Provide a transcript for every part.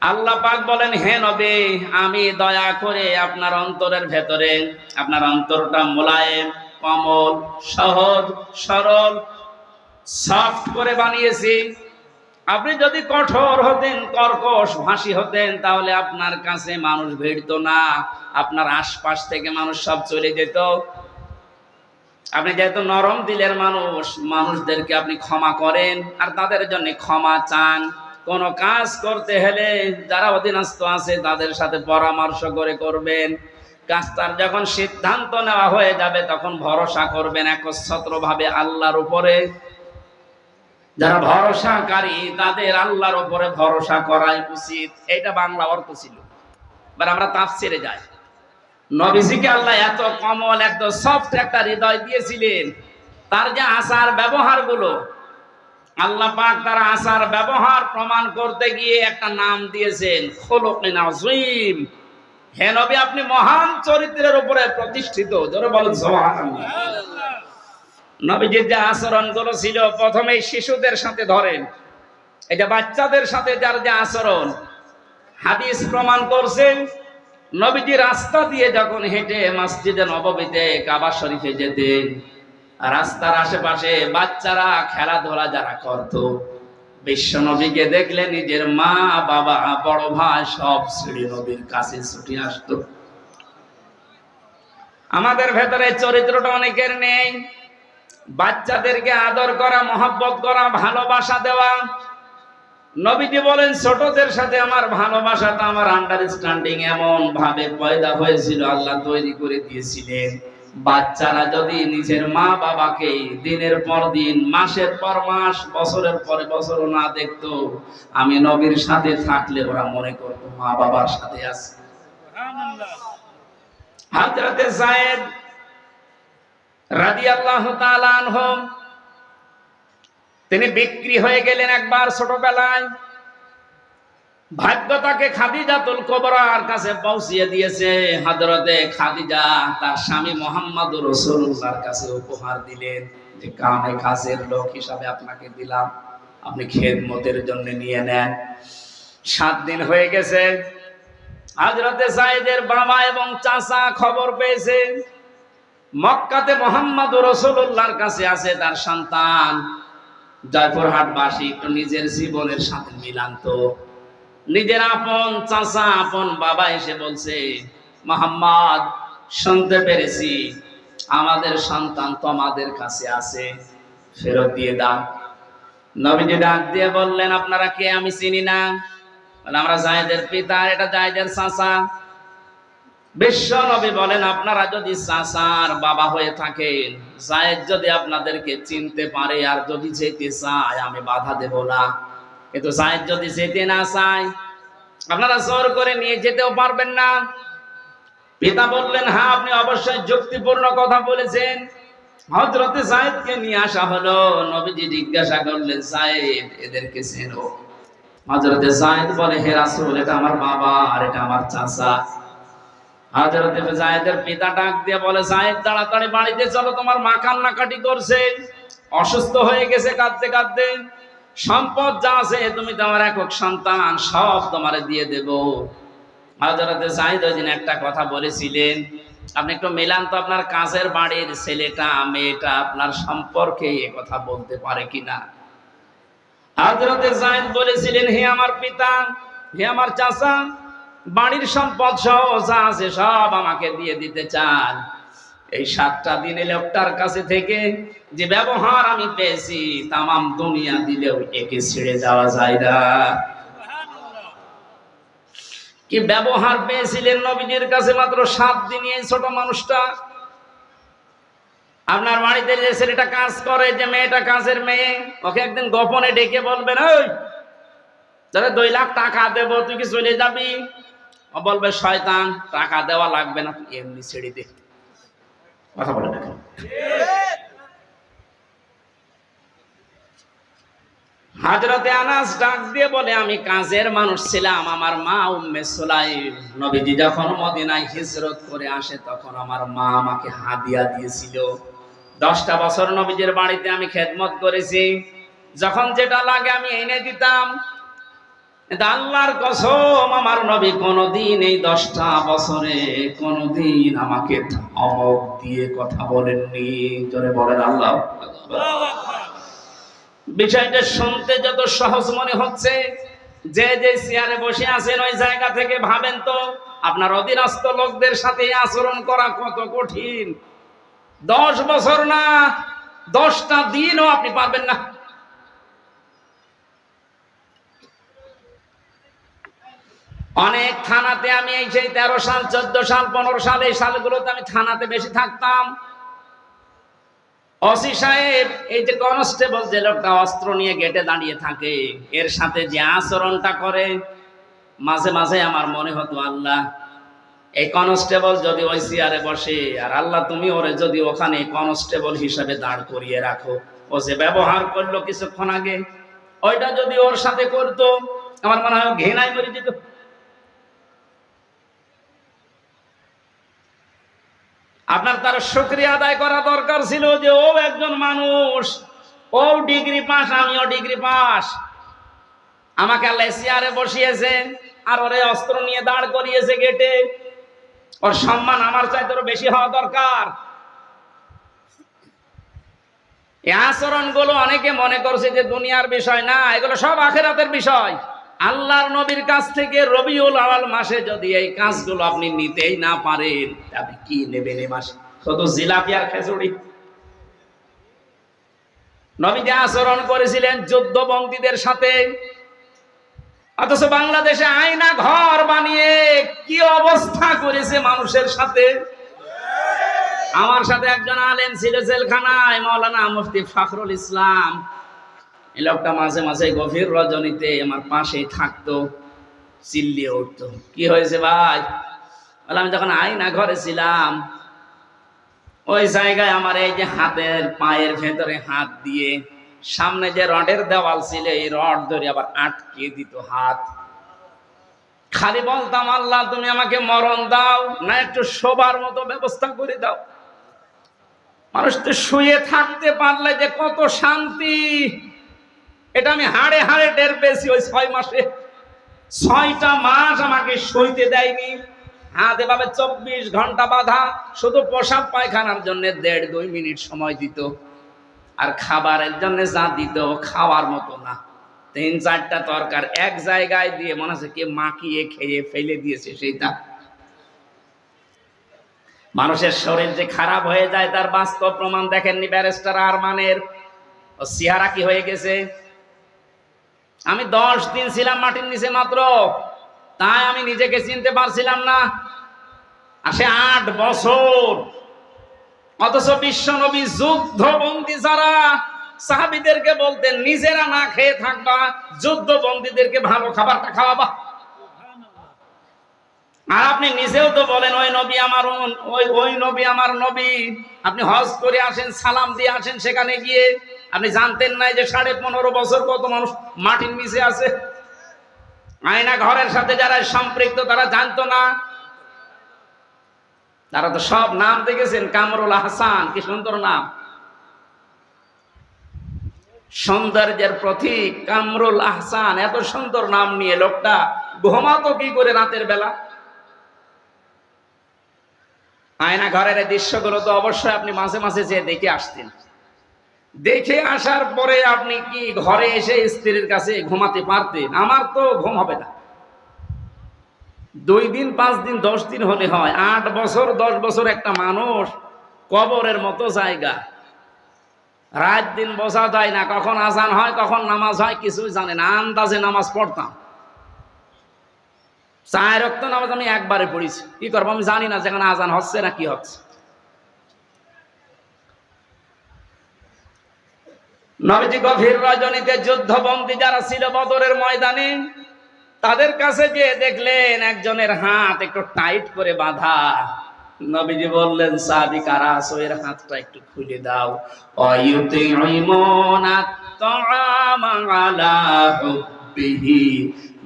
আল্লাহ পাক বলেন, হে নবী, আমি দয়া করে আপনার অন্তরের ভেতরে, আপনার অন্তরটা মোলায়েম, কমল, সহজ, সরল, সফট করে বানিয়েছি। আপনি যদি কঠোর হতেন, কর্কশ ভাষী হতেন, তাহলে আপনার কাছে মানুষ ভিড়তো না। আপনার আশপাশ থেকে মানুষ সব চলে যেত। আপনি যেহেতু নরম দিলের মানুষ, মানুষদেরকে আপনি ক্ষমা করেন, আর তাদের জন্য ক্ষমা চান। কোন কাজ করতে হলে যারা অধীনস্থ আছে তাদের সাথে পরামর্শ করে করবেন। কাজটার যখন সিদ্ধান্ত নেওয়া হয়ে যাবে তখন ভরসা করবেন একচ্ছত্র ভাবে আল্লাহর উপরে। যারা ভরসাকারী তাদের আল্লাহর উপরে ভরসা করাই উচিত। এটা বাংলা অর্থ ছিল। এবার আমরা তাফসিরে যাই। নবীজিকে আল্লাহ এত কমল, এত সফট একটা হৃদয় দিয়েছিলেন। তার যে আচার ব্যবহারগুলো আল্লাহ পাক তার আচার ব্যবহার প্রমাণ করতে গিয়ে একটা নাম দিয়েছেন খোলকিন আযীম। হে নবী, আপনি মহান চরিত্রের উপরে প্রতিষ্ঠিত। জোরে বলেন নবীজির যে আচরণ ছিল প্রথমে শিশুদের সাথে ধরেন এটা বাচ্চাদের সাথে যার যে আচরণ, হাদিস প্রমাণ করছেন, নবীজি রাস্তা দিয়ে যখন হেঁটে মসজিদে নববীতে কাবা শরীফে যেতেন রাস্তার আশেপাশে বাচ্চারা খেলাধুলা যারা করত বিশ্ব নবীকে দেখলে নিজের মা, বাবা, বড় ভাই সব শ্রী নবীর কাছে ছুটে আসতো। আমাদের ভেতরে চরিত্রটা অনেকের নেই। বাচ্চাদেরকে আদর করা, মহব্বত করা, ভালোবাসা দেওয়া। নবীজি বলেন, ছোটদের সাথে আমার ভালোবাসাটা, আমার আন্ডারস্ট্যান্ডিং এমন ভাবে পয়দা হয়েছিল, আল্লাহ তৈরি করে দিয়েছিলেন। বাচ্চারা যদি নিজের মা বাবাকে দিনের পর দিন, মাসের পর মাস, বছরের পরে বছর না দেখতো, আমি নবীর সাথে থাকলে ওরা মনে করতো মা বাবার সাথে আছে। তিনি বিক্রি হয়ে গেলেন একবার ছোটবেলায়। ভাগ্য তাকে খাদিজাতুল কোবরার কাছে পৌঁছিয়ে দিয়েছে। হযরতে খাদিজা তার স্বামী মোহাম্মদ রাসূলুল্লাহর কাছে উপহার দিলেন। যে কাজের লোক হিসাবে আপনাকে দিলাম। আপনি খেদমতের জন্য নিয়ে নেন। সাত দিন হয়ে গেছে। হযরতে সাইদের বাবা এবং চাচা খবর পেয়েছে। মক্কাতে মোহাম্মদ রসুল্লাহর কাছে আছে তার সন্তান। জয়পুরহাটবাসী একটু নিজের জীবনের সাথে মিলান্ত নিজের আপন চাচা, আপন বাবা এসে বলছে, মোহাম্মদ, শুনতে পেরেছি। আমাদের সন্তান তোমাদের কাছে আছে। ফেরত দিয়ে দাও। নবীজি ডাক দিয়ে বললেন, আপনারা কে? আমি চিনি না। আমরা জায়দের পিতা এটা জায়দের চাচা। বিশ্ব নবী বলেন, আপনারা যদি চাচার বাবা হয়ে থাকেন, জায়েদ যদি আপনাদেরকে চিনতে পারে আর যদি যেতে চায়, আমি বাধা দেব না। কিন্তু জায়েদ যদি যেতে না চায়, আপনারা জোর করে নিয়ে যেতেও পারবেন না। পিতা বললেন হ্যাঁ আপনি অবশ্যই যুক্তিপূর্ণ কথা বলেছেন। হজরতে জায়েদকে নিয়ে আসা হলো। নবীজি জিজ্ঞাসা করলেন জায়েদ এদেরকে চেনো? হজরতে জায়েদ বলে, হে রাসূল, এটা আমার বাবা আর এটা আমার চাচা। হাজরতে জায়েদের পিতা ডাক দিয়ে বলে জায়েদ তাড়াতাড়ি বাড়িতে চলো, তোমার মা কান্নাকাটি করছে, অসুস্থ হয়ে গেছে, কাঁদতে কাঁদতে। সম্পদ যা আছে তুমি তোমার একক সন্তান, সব তোমারে দিয়ে দেব। হাজরতে জায়েদ ওই দিন একটা কথা বলেছিলেন, আপনি একটু মিলান তো আপনার কাজের বাড়ির ছেলেটা, মেয়েটা আপনার সম্পর্কে এ কথা বলতে পারে কিনা? হাজরতে জায়েদ বলেছিলেন, হে আমার পিতা, হে আমার চাচা, বাড়ির সম্পদ সহ যা আছে সব আমাকে দিয়ে দিতে চান। এই সাতটা দিনে লোকটার কাছে থেকে যে ব্যবহার আমি পেয়েছি, তামাম দুনিয়া দিলেও একে ছেড়ে যাওয়া যায় না। কি ব্যবহার পেয়েছিলেন নবীজির কাছে মাত্র সাত দিন এই ছোট মানুষটা? আপনার বাড়িতে যে ছেলেটা কাজ করে, যে মেয়েটা কাজের মেয়ে, ওকে একদিন গোপনে ডেকে বলবেন, ওই দুই লাখ টাকা দেবো, তুই কি চলে যাবি? ও বলবে, শয়তান, টাকা দেওয়া লাগবে না এমনি ছেড়ে দে। কথা বলে দেখো হাজরতে আনাস ডাক দিয়ে বলে, আমি কাজের মানুষ ছিলাম, আমার মা উম্মে সুলাইম। নবীজি যখন মদিনায় হিজরত করে আসে, তখন আমার মা আমাকে হাদিয়া দিয়েছিল। দশটা বছর নবীজির বাড়িতে আমি খেদমত করেছি। যখন যেটা লাগে আমি এনে দিতাম। কিন্তু আল্লাহর কসম, আমার নবী কোনদিন এই দশটা বছরে কোনদিন আমাকে ধমক দিয়ে কথা বলেননি। জোরে বলেন আল্লাহ বিষয়টা শুনতে যত সহজ মনে হচ্ছে, যে যে চেয়ারে বসে আছেন ওই জায়গা থেকে ভাবেন তো, আপনার অধীনস্থ লোকদের সাথে আচরণ করা কত কঠিন। দশ বছর না, দশটা দিনও আপনি পারবেন না। অনেক থানাতে আমি এই সেই তেরো সাল, চোদ্দ সাল, পনেরো সাল এই সালগুলোতে আমি থানাতে বেশি থাকতাম। অসি সাহেব, এই যে কনস্টেবল যে লোকটা অস্ত্র নিয়ে গেটে দাঁড়িয়ে থাকে, এর সাথে যে আচরণটা করে, মাঝে মাঝে আমার মনে হতো, আল্লাহ, এই কনস্টেবল যদি ওই চেয়ারে বসে, আর আল্লাহ তুমি ওরে যদি ওখানে কনস্টেবল হিসাবে দাঁড় করিয়ে রাখো। ও যে ব্যবহার করল কিছুক্ষণ আগে, ওইটা যদি ওর সাথে করতো, আমার মনে হয় ঘৃণায় মরে যেত। আপনার তার শুক্রিয়া আদায় করা দরকার ছিল যে ও একজন মানুষ। ও ডিগ্রি পাস, আমিও ডিগ্রি পাস। আমাকে আল্লাহ বসিয়েছে আর ওরে অস্ত্র নিয়ে দাঁড় করিয়েছে গেটে। ওর সম্মান আমার চাইতে বেশি হওয়া দরকার। এই আচরণগুলো অনেকে মনে করছে যে দুনিয়ার বিষয় না, এগুলো সব আখেরাতের বিষয়। আল্লাহর নবীর কাছ থেকে রবিউল আওয়াল মাসে যদি এই কাজগুলো আপনি নিতেই না পারেন আপনি কি নেবেন এই মাসে? শুধু জিলাপি আর খেচুড়ি নবী যে আচরণ করেছিলেন যুদ্ধ বন্দীদের সাথে। অথচ বাংলাদেশে আয়না ঘর বানিয়ে কি অবস্থা করেছে মানুষের সাথে? আমার সাথে একজন আলেন ছিল জেলখানায় মৌলানা মুফতি ফখরুল ইসলাম। এই লোকটা মাঝে মাঝে গভীর রজনীতে আমার পাশেই থাকতো, চিল্লিয়ে উঠতো। কি হয়েছে ভাই? বলে, আমি যখন আয়না ঘরে ছিলাম, ওই জায়গায় আমার এই যে হাতের পায়ের ভেতরে হাত দিয়ে সামনে যে রডের দেওয়াল ছিল, এই রড ধরে আবার আটকে দিত হাত। খালি বলতাম, আল্লাহ, তুমি আমাকে মরণ দাও, না একটু শোবার মতো ব্যবস্থা করে দাও। মানুষ তো শুয়ে থাকতে পারলে যে কত শান্তি। এটা আমি হাড়ে হাড়ে টের পেয়েছি ওই ছয় মাসে। ছয়টা মাস আমাকে সইতে দেয়নি। হাত এভাবে চব্বিশ ঘণ্টা বাধা, শুধু পোশাক পায়খানার জন্য দেড় দুই মিনিট সময় দিত। আর খাবারের জন্য যা দিত খাওয়ার মতো না। তিন চারটা তরকার এক জায়গায় দিয়ে মনে হচ্ছে কে মাখিয়ে খেয়ে ফেলে দিয়েছে সেইটা মানুষের শরীর যে খারাপ হয়ে যায় তার বাস্তব প্রমাণ দেখেননি ব্যারিস্টার আরমানের। ও সিহারা কি হয়ে গেছে? আমি দশ দিন ছিলাম মাটির নিচে মাত্র। তাই আমি নিজেকে চিনতে পারছিলাম না। আসে আট বছর। অথচ বিশ্ব নবী যুদ্ধ বন্দী যারা, সাহাবিদেরকে বলতেন নিজেরা না খেয়ে থাকবা যুদ্ধ বন্দীদেরকে ভালো খাবারটা খাওয়াবা। আর আপনি নিজেও তো বলেন, ওই নবী আমার ওই ওই নবী আমার নবী। আপনি হজ করে আসেন, সালাম দিয়ে আসেন সেখানে গিয়ে। আপনি জানতেন না যে সাড়ে পনেরো বছর কত মানুষ মাটির নিচে আছে? আয়না ঘরের সাথে যারা সম্পৃক্ত, তারা জানতো না। তারা তো সব নাম দেখেছেন, কামরুল হাসান, কি সুন্দর নাম। সৌন্দর্যের প্রতীক কামরুল আহসান এত সুন্দর নাম নিয়ে লোকটা ঘুমাতো কি করে রাতের বেলা? আয়না ঘরের দৃশ্যগুলো তো অবশ্যই আপনি মাঝে মাঝে যে দেখে আসতেন। দেখে আসার পরে আপনি কি ঘরে এসে স্ত্রীর কাছে ঘুমাতে পারতেন? আমার তো ঘুম হবে না। দুই দিন, পাঁচ দিন, দশ দিন হলে হয়। আট বছর, দশ বছর একটা মানুষ কবরের মতো জায়গা। রাত দিন বসা যায় না। কখন আজান হয়, কখন নামাজ হয়, কিছুই জানে না। আন্দাজে নামাজ পড়তাম। চায় রক্ত নামাজ আমি একবারে পড়েছি। কি করব আমি জানি না যেখানে আজান হচ্ছে না কি হচ্ছে। নবীজি গভীর রজনীতে যুদ্ধবন্দী যারা ছিল বদরের ময়দানে, তাদের কাছে যে দেখলেন একজনের হাত একটু টাইট করে বাঁধা। নবীজি বললেন, সাহাবি কারা এর হাতটা একটু খুলে দাও।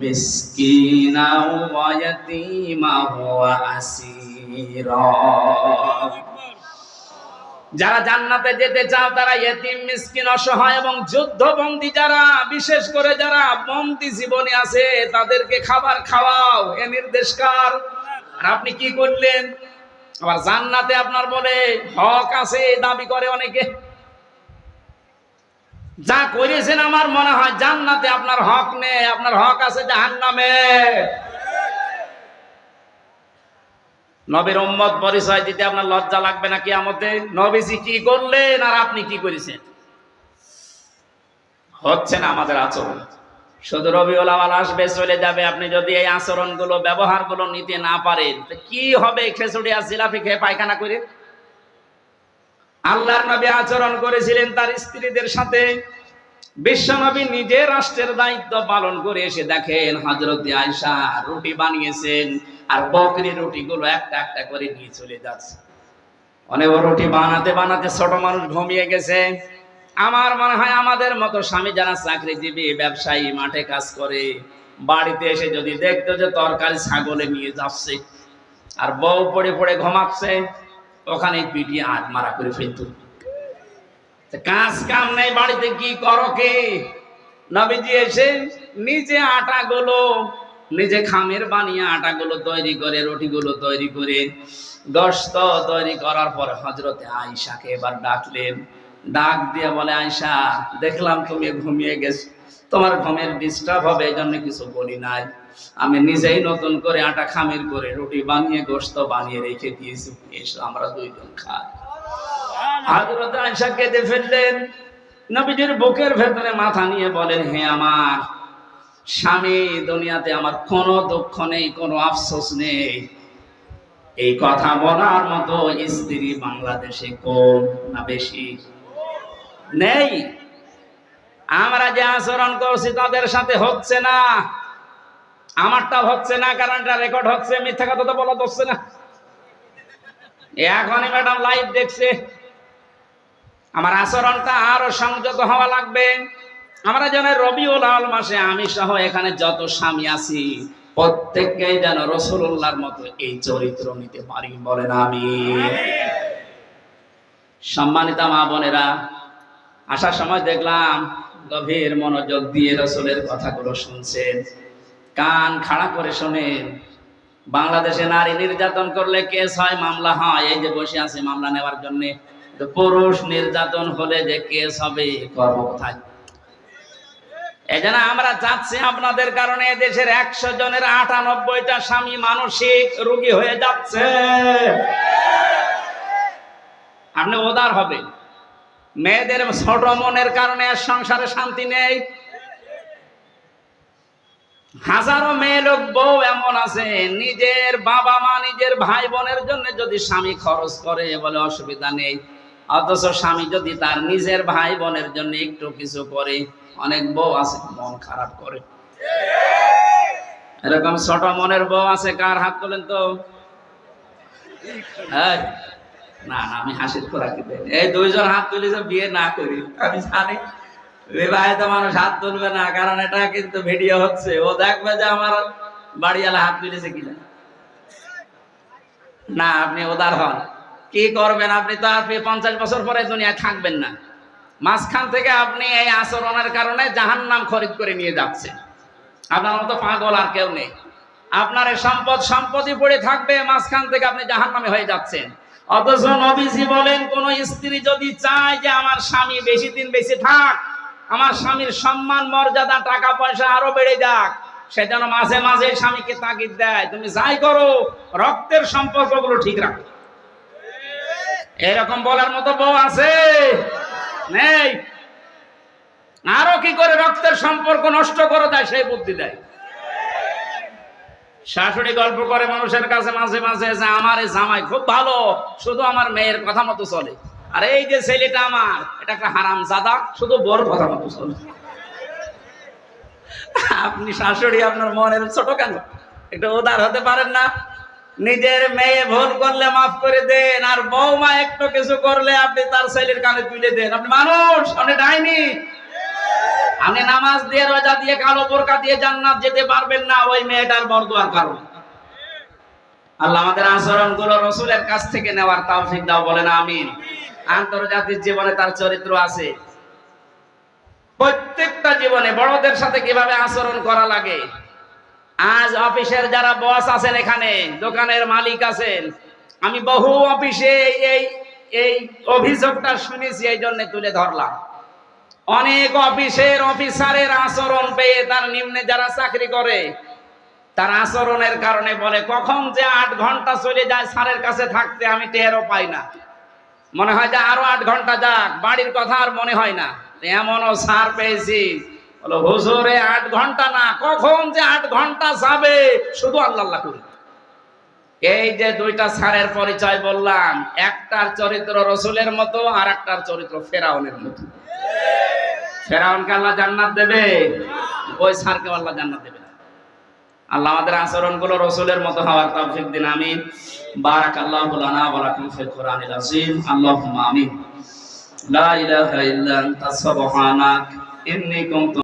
মিসকিনা ওয়া ইয়াতীমা ওয়া আসীরা। যারা জান্নাতে যেতে চাও, তারা ইয়েতিম মিসকিন, অসহায় এবং যুদ্ধবন্দী যারা, বিশেষ করে যারা বন্দী জীবনে আছে, তাদেরকে খাবার খাওয়াও। এ নির্দেশকার। আর আপনি কি করলেন? আবার জান্নাতে আপনার বলে, হক আছে দাবি করে অনেকে। যা করেছেন আমার মনে হয়, জান্নাতে আপনার হক নেই, আপনার হক আছে জাহান্নামে। নবীর উম্মত পরিচয় দিতে আপনার লজ্জা লাগবে না কিয়ামতে? নবীজি কি করলেন আর আপনি কি করেছেন? হচ্ছে না আমাদের আচরণ। শুধু রবিউল আওয়াল আসবে, চলে যাবে। আপনি যদি এই আচরণগুলো, ব্যবহারগুলো নিতে না পারেন কি হবে খেচুড়ি আর জিলাপি খেয়ে পায়খানা করে? আল্লাহর নবী আচরণ করেছিলেন তার স্ত্রীদের সাথে। বিশ্বনবী নিজে রাষ্ট্রের দায়িত্ব পালন করে এসে দেখেন হজরত আয়সা রুটি বানিয়েছেন আর বকরি রুটিগুলো একটা একটা করে নিয়ে চলে যাচ্ছে। অনেক রুটি বানাতে বানাতে ছোট মানুষ ঘুমিয়ে গেছে। আমার মনে হয় আমাদের মতো স্বামী যারা চাকরিজীবী, ব্যবসায়ী, মাঠে কাজ করে, বাড়িতে এসে যদি দেখতো যে তরকারি ছাগলে নিয়ে যাচ্ছে আর বউ পড়ে পড়ে ঘুমাচ্ছে, ওখানে পিটিয়ে হাত মারা করে ফেলতো। কাজ কাম নেই বাড়িতে কি করো কে? নবীজি এসে নিজে আটাগুলো, নিজে খামের বানিয়ে আটাগুলো তৈরি করে, রুটিগুলো তৈরি করে গস্ত তৈরি করার পর হজরতে আয়সাকে এবার ডাকলেন। ডাক দিয়ে বলে আয়সা দেখলাম তুমি ঘুমিয়ে গেছো। তোমার ঘুমের ডিস্টার্ব হবে এই জন্য কিছু বলি নাই। আমি নিজেই নতুন করে আটা খামির করে রুটি বানিয়ে গোস্ত বানিয়ে রেখে দিয়েছি। এসো, আমরা দুইজন খাই। হযরত আয়েশা কেঁদে ফেললেন নবীজির বুকের ভেতরে মাথা নিয়ে বলেন, হে আমার স্বামী, দুনিয়াতে আমার কোনো দুঃখ নেই, কোনো আফসোস নেই। এই কথা বলার মতো স্ত্রী বাংলাদেশে কম না বেশি? নেই। আমরা যে আচরণ করছি তাদের সাথে হচ্ছে না। আমারটা হচ্ছে না কারণ এটা রেকর্ড হচ্ছে, মিথ্যা কথা তো বলা হচ্ছে না। এখনই ম্যাডাম লাইভ দেখছে। আমার আচরণটা আরও সংযত হওয়া লাগবে। আমরা যেন রবিউল আল মাসে আমি সহ এখানে যত স্বামী আছি প্রত্যেককে যেন রসুল্লাহর মতো এই চরিত্র নিতে পারি বলেন আমি সম্মানিতা মা বোনেরা, আসার সময় দেখলাম গভীর মনোযোগ দিয়ে রসুলের কথাগুলো শুনছেন। কান খাড়া করে শোনেন। বাংলাদেশে নারী নির্যাতন করলে কেস হয়, মামলা হয়। এই যে বসে আছে মামলা নেওয়ার জন্য। পুরুষ নির্যাতন হলে যে কেস হবে কর্ম কোথায়? এই জন্য আমরা চাচ্ছি আপনাদের কারণে দেশের একশো জনের আটানব্বইটা স্বামী মানসিক রোগী হয়ে যাচ্ছে। আপনি উদার হবে মেয়েদের ছোট মনের কারণে সংসারে শান্তি নেই। হাজারো মেয়ে লোক বউ এমন আছে, নিজের বাবা মা, নিজের ভাই বোনের জন্য যদি স্বামী খরচ করে বলে অসুবিধা নেই। অথচ স্বামী যদি তার নিজের ভাই বোনের জন্য একটু কিছু করে, অনেক বউ আছে, মন খারাপ করে। এরকম ছোট মনের বউ আছে, কার হাত তোলেন তো? না আমি হাসির খোরাকি এই দুইজন হাত তুলি বিয়ে না করি, আমি জানি। বিবাহিত মানুষ হাত তুলবে না, কারণ এটা কিন্তু ভিডিও হচ্ছে। ও দেখবে যে আমার বাড়িওয়ালা হাত তুলেছে কিনা। না, আপনি উদার হন। কি করবেন আপনি তো আপনি পঞ্চাশ বছর পরে দুনিয়ায় থাকবেন না। মাঝখান থেকে আপনি এই আচরণের কারণে জাহান নাম খরিদ করে নিয়ে যাচ্ছেন আপনার মতো পাগল আর কেউ নেই। আপনার সম্পদ সম্পত্তি পড়ে থাকবে, মাঝখান থেকে আপনি জাহান নামে হয়ে যাচ্ছেন। অথচ নবীজি বলেন, কোন স্ত্রী যদি চায় যে আমার স্বামী বেশি দিন বেশি থাক, আমার স্বামীর সম্মান, মর্যাদা, টাকা পয়সা আরও বেড়ে যাক, সে যেন মাঝে মাঝে স্বামীকে তাগিদ দেয়। তুমি যাই করো, রক্তের সম্পর্কগুলো ঠিক রাখো। এরকম বলার মতো বউ আছে? নেই। আরও কি করে রক্তের সম্পর্ক নষ্ট করে দেয়, সেই বুদ্ধি দেয়। শাশুড়ি গল্প করে মানুষের কাছে মাঝে মাঝে আমার এই জামাই খুব ভালো, শুধু আমার মেয়ের কথা মতো চলে। আর এই যে ছেলেটা আমার, এটা একটা হারাম জাদা শুধু বড় কথা মতো চলে। আপনি শাশুড়ি আপনার মনের ছোট কেন? একটু উদার হতে পারেন না? নিজের মেয়ে ভুল করলে মাফ করে দেন, আর বৌমা একটু কিছু করলে আপনি তার ছেলের কানে তুলে দেন। আপনি মানুষ, আপনি ডাইনি? আপনি নামাজ দিয়ে, রোজা দিয়ে, কালো বোরকা দিয়ে জান্নাত যেতে পারবেন না, ওই মেয়েটার বরদোয়ার কারণে। আল্লাহ আমাদের আচরণগুলো রসুলের কাছ থেকে নেওয়ার তৌফিক দাও, বলেন আমিন। আন্তর্জাতিক জীবনে তার চরিত্র আছে। প্রত্যেকটা জীবনে বড়দের সাথে কীভাবে আচরণ করা লাগে? আজ অফিসের যারা বস আছেন এখানে, দোকানের মালিক আছেন, আমি বহু অফিসে এই এই অভিযোগটা শুনেছি, এই জন্য তুলে ধরলাম। অনেক অফিসের অফিসারের আচরণ পেয়ে তার নিম্নে যারা চাকরি করে, তার আচরণের কারণে বলে, কখন যে আট ঘণ্টা চলে যায় স্যারের কাছে থাকতে, আমি টেরও পাই না। মনে হয় যে আরও আট ঘণ্টা যাক, বাড়ির কথা আর মনে হয় না। এমনও সার পেয়েছি বলো, হুজুরে, আট ঘণ্টা না, কখন যে আট ঘণ্টা যাবে? শুধু আল্লাহ করি। এই যে দুইটা সারের পরিচয় বললাম, একটার চরিত্র রসুলের মতো আর একটার চরিত্র ফেরাউনের মতো। ফেরাউনকে আল্লাহ জান্নাত দেবে? ওই সারকে আল্লাহ জান্নাত দেবে আল্লাহ আমাদের আচরণগুলো রসুলের মতো হওয়ার তৌফিক দিন, আমিন। বারাক আল্লাহ লানা ওয়া লাকুম ফিল কোরআনিল আযীম। আল্লাহুম্মা আমিন। লা ইলাহা ইল্লা আনতা, সুবহানাক। ইন্নী কুনতু